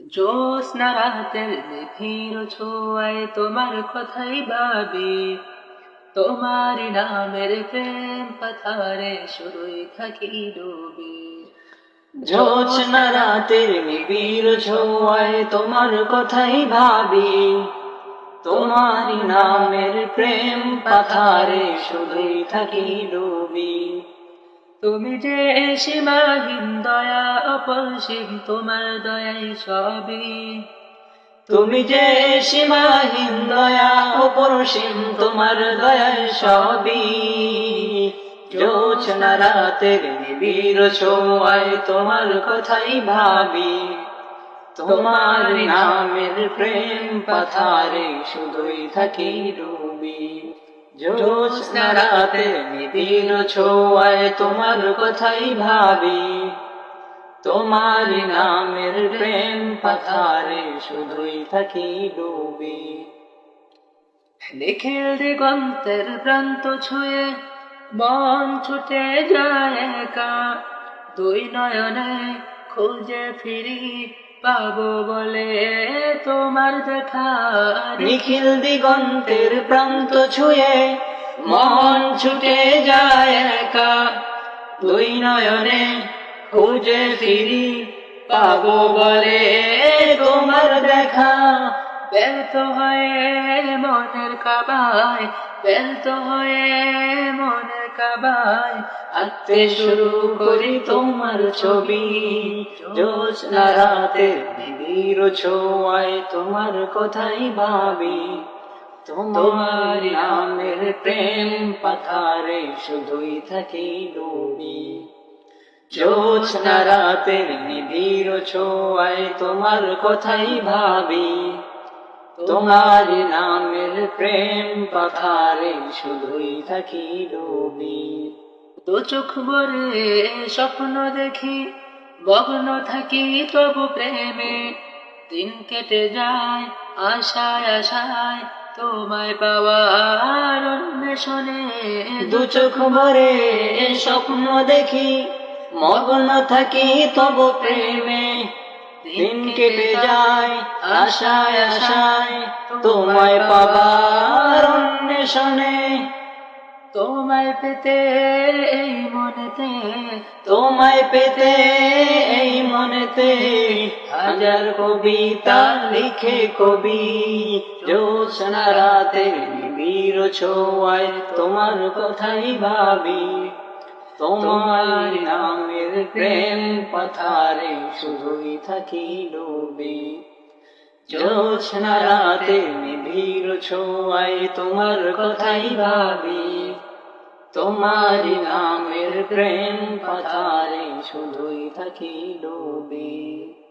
জ্যোৎস্না রাতের নিভির ছোঁয়ায় তোমার কথাই ভাবি। তোমার নামের প্রেম পাথারে শুরুই থাকি ডুবি। জ্যোৎস্না রাতের নিবিড় ছোঁয়ায় তোমার কথাই ভাবি। তোমার নামের প্রেম পাথারে শুধুই থাকি ডুবি। তুমি যে সীমাহীন দয়া, অপসীম তোমার দয়াই সবই। তুমি যে সীমাহীন দয়া, অপরসীম তোমার দয়ায় সবই। জ্যোৎস্না রাতের নিবিড় তোমার কথাই ভাবি। তোমার নামের প্রেম পাথারে শুধুই থাকি ডুবি। জ্যোৎস্না ছোঁয়ায় তোমার কথাই ভাবি। তোমার নামের প্রেম পাথারে শুধুই থাকি ডুবি। নিখিল দিগন্তের প্রান্ত ছুঁয়ে মন ছুটে যায় একা। দুই নয়নে খুঁজে ফিরি পাবো বলে তোমার দেখা। নিখিল দিগন্তের প্রান্ত ছুঁয়ে মন ছুটে যায় একা। দুই নয়নে খুঁজে ফিরি পাবো বলে তোমার দেখা। ব্যর্থ হয়ে মনের কাবায় ব্যর্থ হয়ে কাবায় আঁকতে শুরু করি তোমার ছবি। জ্যোৎস্না রাতে নিবিড় ছোঁয়ায় তোমার কথাই ভাবি। তোমার নামের প্রেম পাথারে শুধুই থাকি ডুবি। জ্যোৎস্না রাতের নিবিড় ছোঁয়ায় তোমার কথাই ভাবি। তোমার নামের প্রেম পাথারে শুধুই থাকি ডুবি দু চোখ ভরে স্বপ্ন দেখি, মগ্ন থাকি তবু প্রেমে। দিন কেটে যায়, আশায় আশায় তোমায় পাওয়ার অন্বেষণে। দু চোখ ভরে স্বপ্ন দেখি, মগ্ন থাকি তব প্রেমে। দিন কেটে যায় আশায় আশায়, তোমায় পাবার অন্বেষণে। তোমায় পেতে এই মনেতে, তোমায় পেতে এই মনেতে হাজার কবিতা লিখে কবি। জ্যোৎস্না রাতে নিবিড় ছোঁয়ায় তোমার কথাই ভাবি। তোমার নামের প্রেম পথারে শুধুই থাকি ডুবি। জোছনা রাতে নিভির ছোঁয়াই তোমার কথাই ভাবি। তোমার নামের প্রেম পথারে শুধুই থাকি ডুবি।